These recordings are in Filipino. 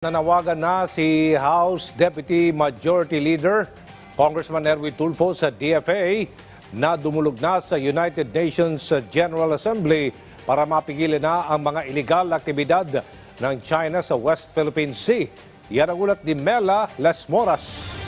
Nanawagan na si House Deputy Majority Leader Congressman Erwin Tulfo sa DFA na dumulog na sa United Nations General Assembly para mapigilan na ang mga illegal na aktibidad ng China sa West Philippine Sea. Yan ang ulat ni Mela Lesmoras.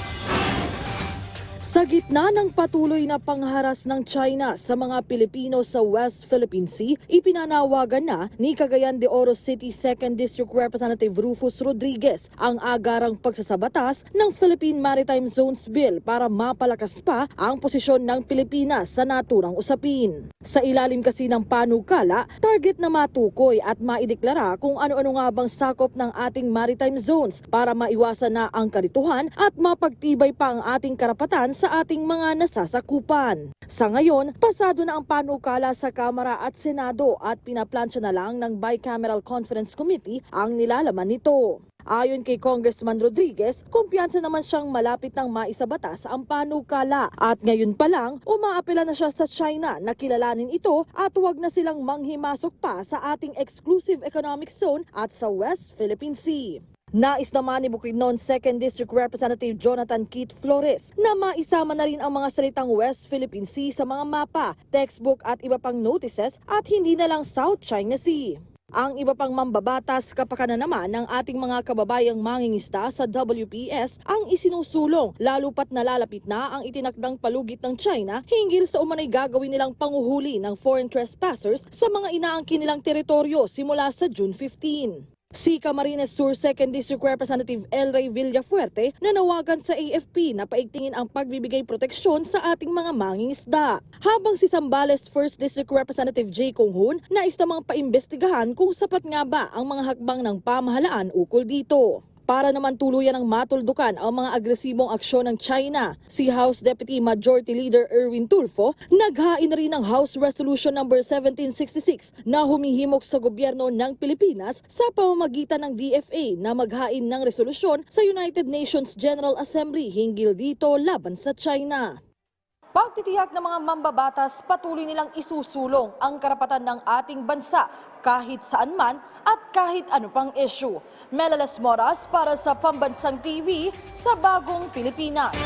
Sa gitna ng patuloy na pangharas ng China sa mga Pilipino sa West Philippine Sea, ipinanawagan na ni Cagayan de Oro City 2nd District Representative Rufus Rodriguez ang agarang pagsasabatas ng Philippine Maritime Zones Bill para mapalakas pa ang posisyon ng Pilipinas sa naturang usapin. Sa ilalim kasi ng panukala, target na matukoy at maideklara kung ano-ano nga bang sakop ng ating maritime zones para maiwasan na ang karituhan at mapagtibay pa ang ating karapatan sa ating mga nasasakupan. Sa ngayon, pasado na ang panukala sa Kamara at Senado at pinaplansya na lang ng Bicameral Conference Committee ang nilalaman nito. Ayon kay Congressman Rodriguez, kumpiyansa naman siyang malapit ng maisabatas ang panukala at ngayon pa lang umaapela na siya sa China na kilalanin ito at huwag na silang manghimasok pa sa ating exclusive economic zone at sa West Philippine Sea. Nais naman ni Bukidnon 2nd District Representative Jonathan Keith Flores na maisama na rin ang mga salitang West Philippine Sea sa mga mapa, textbook at iba pang notices at hindi na lang South China Sea. Ang iba pang mambabatas kapakanan naman ng ating mga kababayang mangingisda sa WPS ang isinusulong lalo pat nalalapit na ang itinakdang palugit ng China hinggil sa umanay gagawin nilang panguhuli ng foreign trespassers sa mga inaangkin nilang teritoryo simula sa June 15. Si Camarines Sur 2nd District Representative El Ray Villafuerte nanawagan sa AFP na paigtingin ang pagbibigay proteksyon sa ating mga mangingisda. Habang si Sambales 1st District Representative J. Konghun nais namang paimbestigahan kung sapat nga ba ang mga hakbang ng pamahalaan ukol dito. Para naman tuluyan ng matuldukan ang mga agresibong aksyon ng China, si House Deputy Majority Leader Erwin Tulfo naghain na rin ng House Resolution No. 1766 na humihimok sa gobyerno ng Pilipinas sa pamamagitan ng DFA na maghain ng resolusyon sa United Nations General Assembly hinggil dito laban sa China. Pagtitiyak ng mga mambabatas, patuloy nilang isusulong ang karapatan ng ating bansa kahit saan man at kahit ano pang issue. Melalas Moras para sa Pambansang TV sa Bagong Pilipinas.